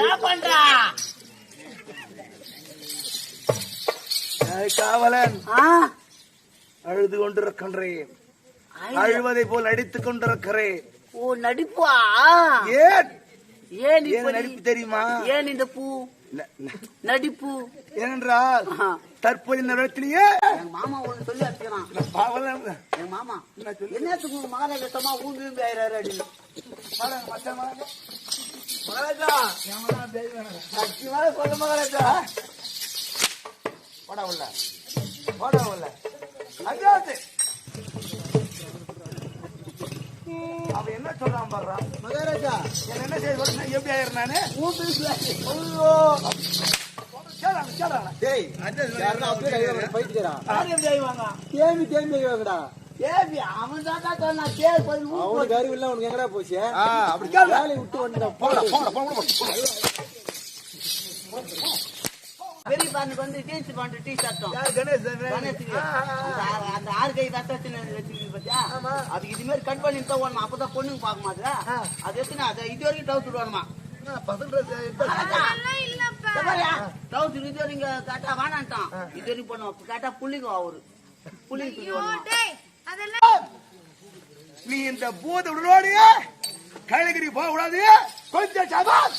என்ன பண்றா? காவலன்? அழுது கொண்டிருக்கின்றேன். அழுவதை போல் அடித்துக் கொண்டிருக்கிறேன். ஓ நடிப்பா? ஏன்? ஏன் நடிப்பு தெரியுமா? ஏன் இந்த பூ? நடிப்பு. ஏனென்றால். தற்போது இந்த நேரத்திலேயே மாமா ஒண்ணு சொல்லி அடிக்கிறான் பாவலன் எங்க மாமா என்ன சொல்லு? என்னத்துக்கு உங்க மகாராஜத்தமா ஊந்து ஆயிராரு அப்படின்னு. மகாராஜா? சத்தியமாக சொல்ல மகாராஜா. வாடா உள்ள. வாடா உள்ள. அவன் என்ன சொல்றான் பாடுறான் மகாராஜா. என்ன செய்ய எப்படி ஆயிரம் நானு? ஊந்து ஐயோ. கேளாங்க ஏபி அவன் தான் சொன்னான் கேள் போய் ஊந்து அவனுக்கு அறிவு இல்ல, உனக்கு எங்கடா போச்சு? அப்படி கேளு. வேலையை விட்டு வந்துட்டான். போடா போடா போடா பெரிய பானுக்கு வந்து டீச் பண்ற டீ யார் கணேஷ். அந்த ஆறு- கை ரத்தத்தின வச்சிருக்கு பாத்தியா? அதுக்கு இது மாதிரி கட் பண்ணி தான் ஓடணும் அப்பதான் பொண்ணுங்க பார்க்க மாட்டா அது எத்தனை? அது இது வரைக்கும் வரணுமா பசங்க டவுசர் இது வரைக்கும் கேட்டா வேணான்ட்டான். இது வரைக்கும் பண்ணுவோம் கேட்டா புள்ளிங்க அவரு. வரணுமா நீ இந்த பூத உடனோடைய கைலகிரி போக கூடாது கொஞ்சம் சபால்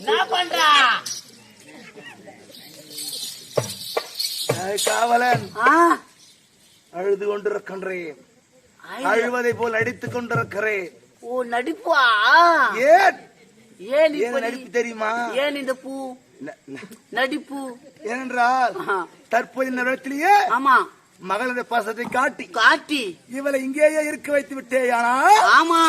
என்ன பண்றா? காவலன்? அழுது கொண்டிருக்கின்றேன். அழுவதை போல் அடித்துக் கொண்டிருக்கிறேன். ஓ நடிப்பா? ஏன்? நடிப்பு தெரியுமா? ஏன் இந்த பூ? நடிப்பு? ஏனென்றால் ஆஹா. தற்போது இந்த நேரத்திலேயே ஆமா. மகளது பாசத்தை காட்டி. காட்டி. இவளை இங்கேயே இருக்க வைத்து விட்டேயானா? ஆமா.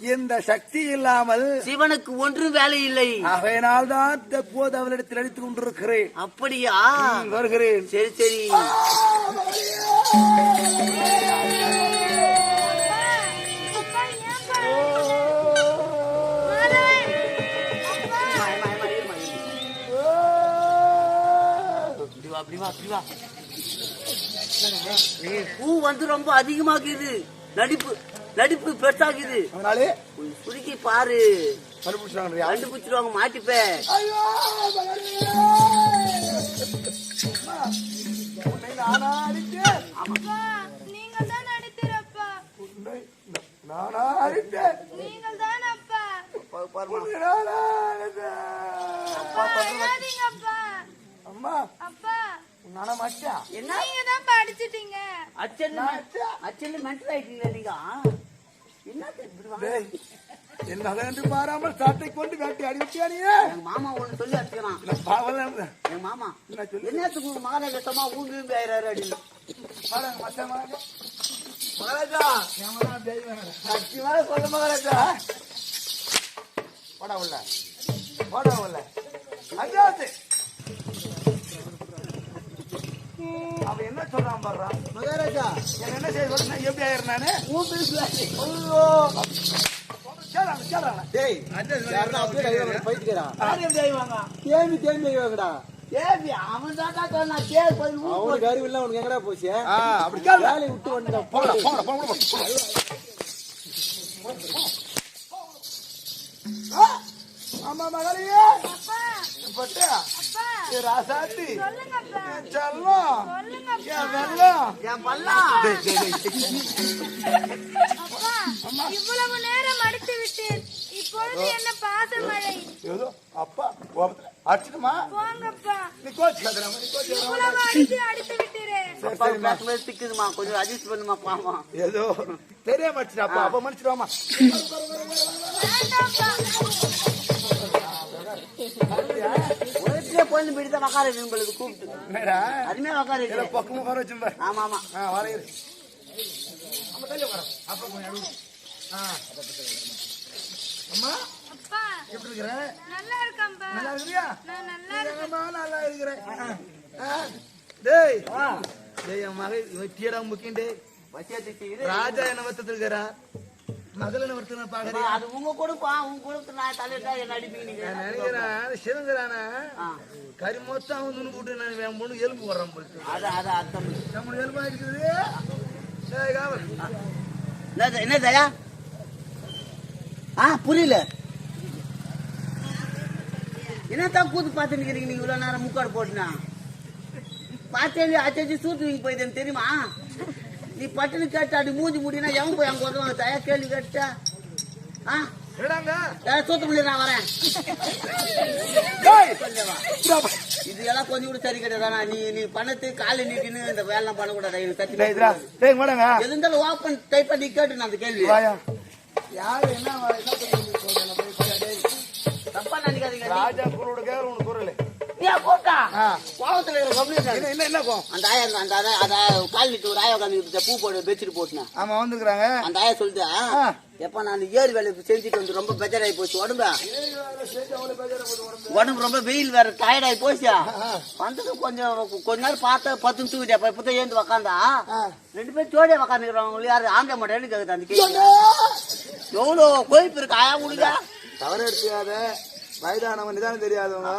இந்த சக்தி இல்லாமல் சிவனுக்கு ஒன்றும் வேலை இல்லை. ஆகையினால் தான் தற்போது அவளிடத்தில் அடித்துக் கொண்டிருக்கிறேன். அப்படியா? வருகிறேன். சரி சரி. அப்பா ஏன்பா பூ வந்து ரொம்ப அதிகமாகுது நடிப்பு நடிப்பு கொஞ்சம் சுருக்கி பாரு. கண்டுபிடிச்சிருவாங்க மாட்டிப்ப ஐயோ மகளே! அம்மா, உன்னை நானா அடித்தேன்? அப்பா நீங்கள் தான் அப்பா. பா- பாரும்மா. உன்னை நானா அடித்தேன். அப்பா அம்மா நானா மாட்டியா என்ன நீங்க தான் அடிச்சிட்டீங்க அச்சல் அச்சல் மென்டல் ஆயிட்டீங்களா நீங்க. என்ன பாராமல் சாட்டை கொண்டு வேட்டி அடிவிட்டியா நீ? மாமா ஒண்ணு சொல்லி அடிக்கிறான் பாவலன் எங்க மாமா என்ன சொல்லு? என்னத்துக்கு மகாராஜத்தமா ஊந்து ஆயிராரு அப்படின்னு? வாடா, மச்சான். மகாராஜா? சத்தியமாக சொல்ல மகாராஜா! வாடா உள்ள. வாடா உள்ள. அஜாத்து அவன் என்ன சொல்றான் பாடுறான் மகாராஜா. என்ன என்ன செய்ய சொல்ற எப்படி ஆயிரம் நானு? ஐயோ. போடா போடா போடா. ஆமா மகளையே பட்டு ராசாத்தி. செல்லம் என் வெள்ளம். என் இவ்வளவு நேரம் அடித்து விட்டேன். இப்பொழுது என்ன பாசமழை? ஏதோ அப்பா கோபத்துல. அடிச்சிடுமா போங்கப்பா. நீ கோச்சுக்காதம்மா நீ கோச்சுக்காத இவ்வளவு அடித்து அடித்து விட்டீரே அப்பா பேசும்போது திக்குதுமா கொஞ்சம் அட்ஜஸ்ட் பண்ணுமா பாவம் ஏதோ தெரியாம அடிச்சிட்டா அப்பா அப்ப மன்னிச்சிடுவாமா போயிருந்து போயிட்டு தான் உக்கார உங்களுக்கு கூப்பிட்டு. அருமையா உக்கார வைக்கிறேன் பக்கமும் உட்கார வச்சும்பா. ஆமா ஆமா. ஆ வர இரு அம்மா தள்ளி உட்கார. அப்பா கொஞ்சம் அடி ஆ. அம்மா அப்பா. எப்படி இருக்கிற? நல்லா இருக்கேன்ப்பா. நல்லா இருக்கிறியா? நான் நல்லா இருக்கேன். ஏங்கம்மா நல்லா இருக்கிறேன். ஆ, ஆ. டேய். டேய் என் மகன் முக்கியம் டேய். இது ராஜா என்ன வத்தத்தில் இருக்கிறா மகள் என்ன வத்தன பாக்குறியா அது உங்க கொடுப்பா உங்க கொடுத்து நான் தலையிட்டா என்ன அடிப்பீங்க நீங்க? நான் நினைக்கிறேன் சிறந்துறானா. கறி மொத்தம் அவன் துணு போட்டு நான் என் பொண்ணு எலும்பு வர்றான் போட்டு அது அது அர்த்தம். நம்ம எலும்பா இருக்குது. டேய் காவல். என்ன என்ன தயா? ஆ புரியல. என்னத்தான் கூத்து பார்த்து நிக்கிறீங்க நீங்க இவ்வளவு நேரம் முக்காடு போட்டுனா? பார்த்தேன் ஆச்சாச்சு சூத்து வீங்க போயிட்டேன்னு தெரியுமா? நீ பட்டுன்னு கேட்டா அப்படி மூஞ்சி முடினா எவன் போய் அங்க வருவாங்க தயா கேள்வி கேட்டா. ஆ? என்னடாங்க? ஏய், சூத்து முடிய நான் வரேன். இது எல்லாம் கொஞ்சம் கூட சரி கிடையாதானா நீ நீ பணத்து காலை நீட்டின்னு இந்த வேலைலாம் பண்ணக்கூடாது? எனக்கு டேய் கத்தி இதுடா டேய் மேடங்க எது இருந்தாலும் ஓப்பன் டைப் பண்ணி கேட்டு நான் அந்த கேள்வி யாரு என்ன தப்பா நினைக்காதீங்க. ராஜா குரோட கேர் உனக்கு குரல் ஏன். கோவத்துல இருக்கிற கம்ப்ளீட் என்ன அந்த ஆயா அந்த அந்த கால் ஒரு ஆயா உட்காந்து பூ போட்டு பெட்ஷீட் போட்டுனேன். ஆமா வந்துக்கிறாங்க அந்த ஆயா சொல்லிட்டு ஆ. எப்ப நான் ஏரி வேலை செஞ்சுட்டு வந்து ரொம்ப பெஜராகி போச்சு உடம்பு. உடம்பு ரொம்ப வெயில் வேற டயர்டாகி போச்சா. வந்தது கொஞ்சம் கொஞ்ச நேரம் பார்த்தா பத்து நிமிஷம் தூக்கிட்டே அப்ப இப்பதான் ஏந்து உக்காந்தா? ரெண்டு பேரும் ஜோடியா உக்காந்துக்கிறவங்க யாரு? ஆந்திர மாட்டேன்னு கேக்குது அந்த கேள்வி. எவ்வளவு கொழுப்பு இருக்கு ஆயா கொடுங்க தவறு எடுத்துக்காத. வயதானவன் நிதானம் தெரியாதவங்க.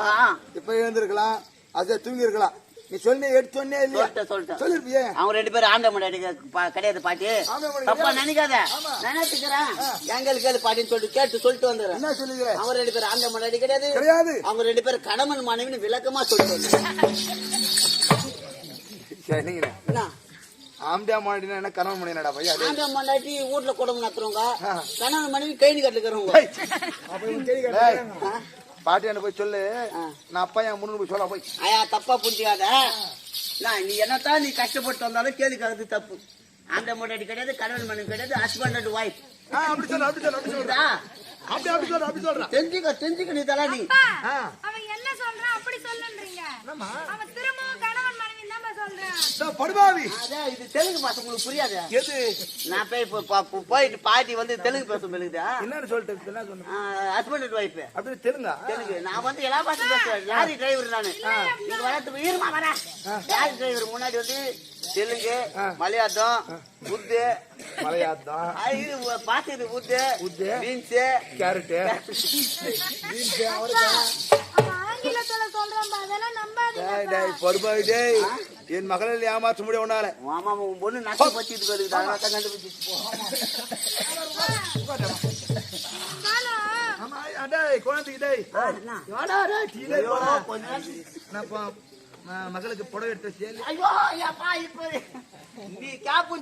இப்ப எழுந்திருக்கலாம் அதை தூங்கி இருக்கலாம் நீ சொன்ன எடுத்து சொன்னே இல்லையா? சொல்லிட்டேன் சொல்லிருப்பியே. அவங்க ரெண்டு பேரும் ஆண்ட மாட்டாடி கிடையாது பாட்டி. தப்பா நினைக்காத. நினைச்சுக்கிறேன். எங்களுக்கு கேளு பாட்டின்னு சொல்லிட்டு கேட்டு சொல்லிட்டு வந்துடுறேன். என்ன சொல்லுகிற அவங்க ரெண்டு பேரும் ஆண்ட மாட்டாடி கிடையாது. கிடையாது. அவங்க ரெண்டு பேரும் கணவன் மனைவின்னு விளக்கமா சொல்லிட்டு சரிங்க என்ன? ஆம்டியா மாடினா என்ன கனவு மணினடா பையா டேய். ஆண்ட மாட்டாட்டி வீட்டுல குடும்பம் நடத்துறவங்க. கணவன் மனைவி கைனி கட்டுக்கிறவங்க டேய், பாட்டி என்ன போய் சொல்லு. நான் அப்பா என் முன்னு போய் சொல்ல போய். ஐயா தப்பா புரிஞ்சுக்காத. நான் நீ என்னத்தான் நீ கஷ்டப்பட்டு வந்தாலும் கேள்வி கேட்கறது தப்பு. ஆண்ட மாட்டாடி கிடையாது கணவன் மனைவி கிடையாது ஹஸ்பண்ட் அண்ட் ஒய்ஃப் ஆ, அப்படி சொல்லு அப்படி சொல்லு அப்படி புரியுதா அப்படி அப்படி சொல்லு அப்படி சொல்றேன் தெரிஞ்சுக்க தெரிஞ்சுக்க நீ தலா நீ. அவன் என்ன சொல்றான்? அப்படி சொல்லுன்றீங்க. அவன் திரும்பவும் கணவன் மனைவி தான் சொல்றான் இதோ படுபாவி. இது தெலுங்கு பாசம் உங்களுக்கு புரியாது? எது? நான் போய் போயிட்டு பாட்டி வந்து தெலுங்கு பேச மெழுகுதா என்னன்னு சொல்லிட்டு ஹஸ்பண்ட் அண்ட் ஒய்ஃப் அப்படி தெலுங்கா? தெலுங்கு. நான் வந்து எல்லா பாஷை பேசுவேன். லாரி டிரைவர் நானு? இங்க வரது லாரி டிரைவர் முன்னாடி வந்து தெலுங்கு மலையாளம் உத்து மலையாளம். ஆ, இது பாத்து உத்து உத்து. பீன்ஸ். ஆங்கிலத்துல சொல்றான் அதெல்லாம் நம்பாதீங்க படுபாவி டேய். என் மகளை ஏமாற்ற முடியும் உன்னால. ஆமா உன் பொண்ணு நஷ்ட பச்சிட்டு போயிருக்கு அதனால தான் கண்டுபிடிச்சு. கொஞ்ச மகளுக்கு புடவை எடுத்து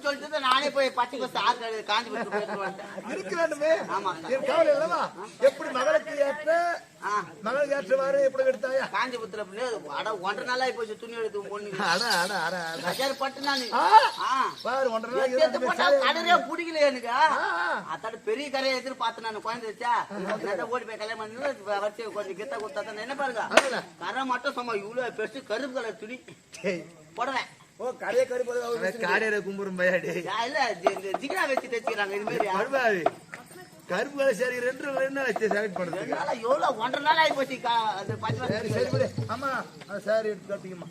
சொல்லிட்டு நானே போய் பச்சை பஸ் ஆறு. என் கவலை இல்லவா? எப்படி மகளுக்கு ஏற்ற மகளுக்கு ஏற்றவாறு எப்படி எடுத்தாயா? காஞ்சிபுரத்துல அட ஒன்றரை நாள் ஆகி போச்சு துணி எடுத்து உன் பொண்ணுக்கு. அட அட அட அட. பஜார் பட்டு நானு ஆ, ஆ. பாரு ஒன்றரை நாள் எடுத்து எடுத்து போட்டா கடலே பிடிக்கல எனக்கு. அத்தாட பெரிய கரையை எதிர்பார்த்து நான் குழந்தை வச்சா என்னதான் ஓடி போய் கல்யாணம் பண்ணி வச்சு கொஞ்சம் கிட்ட கொடுத்தா தான் என்ன பாருங்க. கரை மட்டும் சும்மா இவ்வளவு பெருசு கருப்பு கலர் துணி. டேய், போடுவேன் ஓ கடையை அவன் காடையில கும்புறும் பையா இல்ல ஜி- இந்த ஜிகினா வச்சு தைச்சுக்கிறாங்க இது மாதிரி கருப்பு வேலை சரி ரெண்டு ரெண்டு நாள் செலக்ட் நாளா எவ்வளவு ஒன்றரை நாள் ஆகி போச்சு அது சரி சரி விடு. அம்மா அந்த சாரி எடுத்து கட்டிக்கம்மா.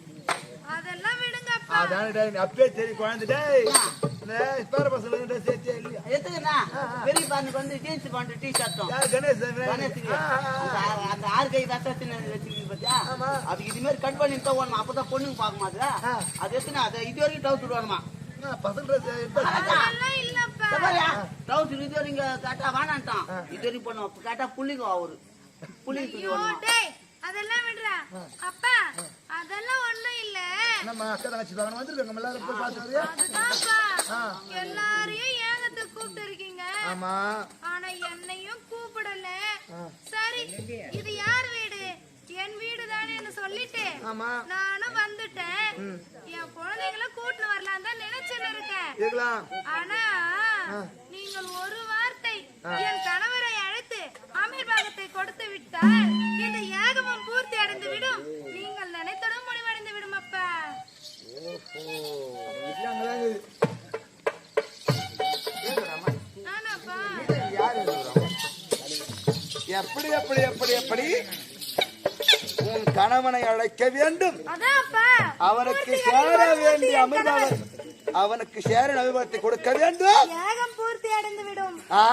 அதெல்லாம் விடுங்க அதான சரி குழந்தை. டேய் இந்த பேர பசங்க ட்ரெஸ் ஏத்தியா இல்லையா? எதுக்குண்ணா? பெரிய பானுக்கு வந்து ஜீன்ஸ் பேண்ட் டி ஷர்ட்டும் யார் கணேஷ் ஆ. அந்த ஆறு கை ரத்தத்தின் வச்சிருக்கீங்க பாத்தியா? ஆமா. அதுக்கு இது மாதிரி கட் பண்ணி தான் ஓடணும் அப்பதான் பொண்ணுங்க பார்க்க மாட்டா. அது எத்தனை அது இது வரைக்கும் டவுட் விடுவானுமா? பசங்க ட்ரெஸ் டவுட் இது வரைக்கும் கேட்டா வேணான்ட்டான். இது வரைக்கும் பண்ணுவோம் கேட்டா புள்ளிங்க அவரு. டேய் அதெல்லாம் விடுறா. அப்பா அதெல்லாம் ஒண்ணும் இல்ல. நம்ம அக்கா தங்கச்சி பக்கம் வந்திருக்காங்க எல்லாரும் போய் அதுதான்ப்பா. எல்லாரையும் ஏகத்துக்கு கூப்பிட்டு இருக்கீங்க. ஆமா. ஆனா என்னையும் கூப்பிடல. சரி இது யார் வீடு? என் வீடு தானேன்னு சொல்லிட்டு ஆமா. நானும் வந்துட்டேன். என் குழந்தைங்கள கூட்டின்னு வரலாம் தான் நினைச்சுன்னு இருக்கேன். ஆனா நீங்கள் ஒரு வார்த்தை என் கணவரை அழைத்து அமீர் பாகத்தை கொடுத்து விட்டால் இந்த யாகமும் பூர்த்தி அடைந்து விடும் நீங்கள் நினைத்ததும் முடிவடைந்து விடும் அப்பா? எப்படி எப்படி எப்படி எப்படி? உன் கணவனை அழைக்க வேண்டும். அவனுக்கு சேர வேண்டிய அமிர்தம் அவனுக்கு சேர அமிர்தத்தை கொடுக்க வேண்டும். யாகம் பூர்த்தி அடைந்து விடும். ஆ?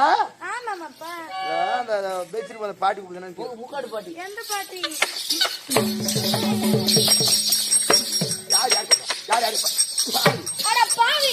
ஆமாமாப்பா. அதான் அந்த அந்த பேச்சுட்டு போன பாட்டி கொடுக்கணும் முக்காடு பாட்டி. எந்த பாட்டி? யார் யார் யார் யார் அட பாவி.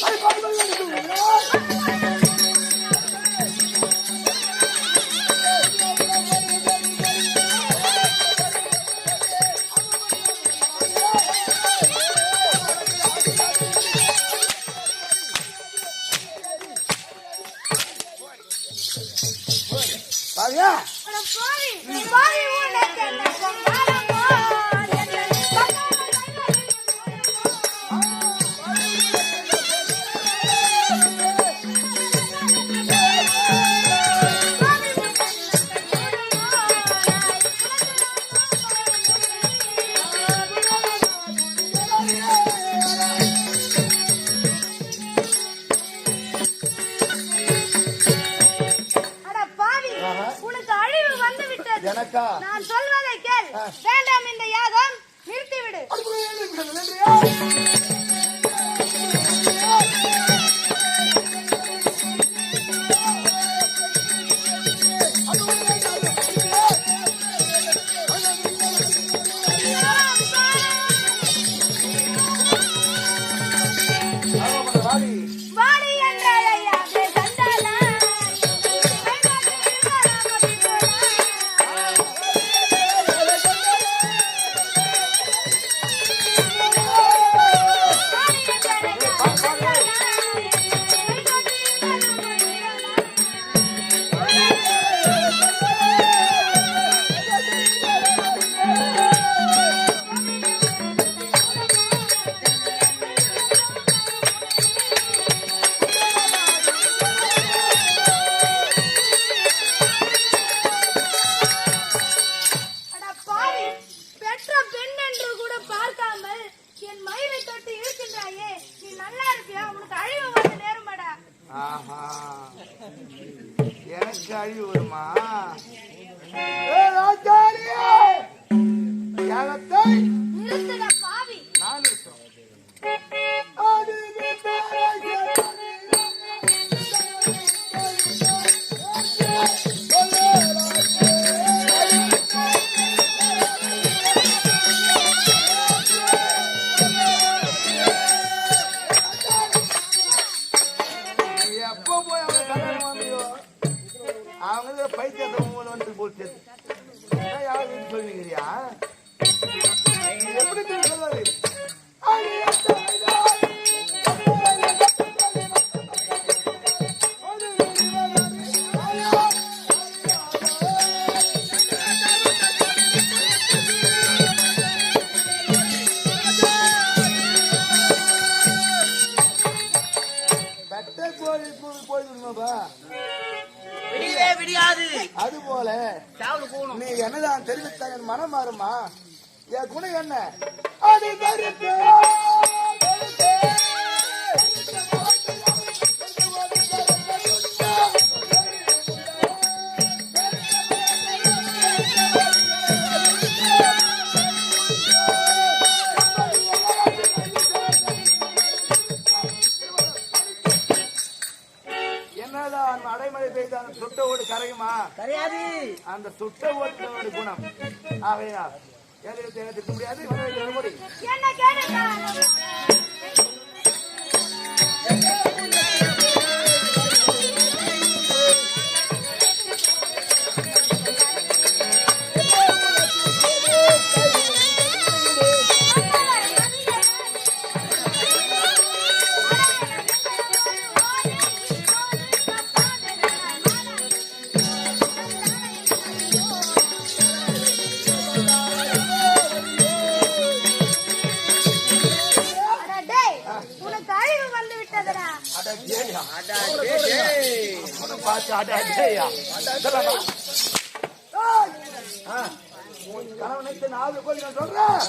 விடியாது. அது போல நீ என்னதான் தெரிவித்த என் மனம் மாறுமா? என் குணம் என்ன? அது அந்த சுட்ட ஓட்டோட குணம். ஆகையால் எதிர்த்து எடுத்துக்க முடியாது வைத்து நாலு கோயில் சொல்றேன்.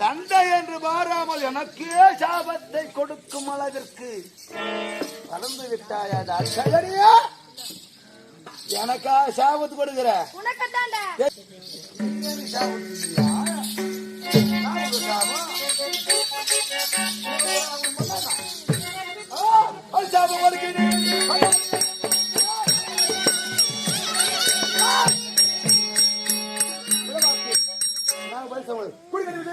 தந்தை என்று மாறாமல் எனக்கே சாபத்தை கொடுக்கும் அளவிற்கு. வளர்ந்து விட்டாயா அச்சகரியா எனக்கா சாபத்து கொடுக்கிற? சாபம் கொடுக்கிறேன். பரிசவள் குடிக்கிறது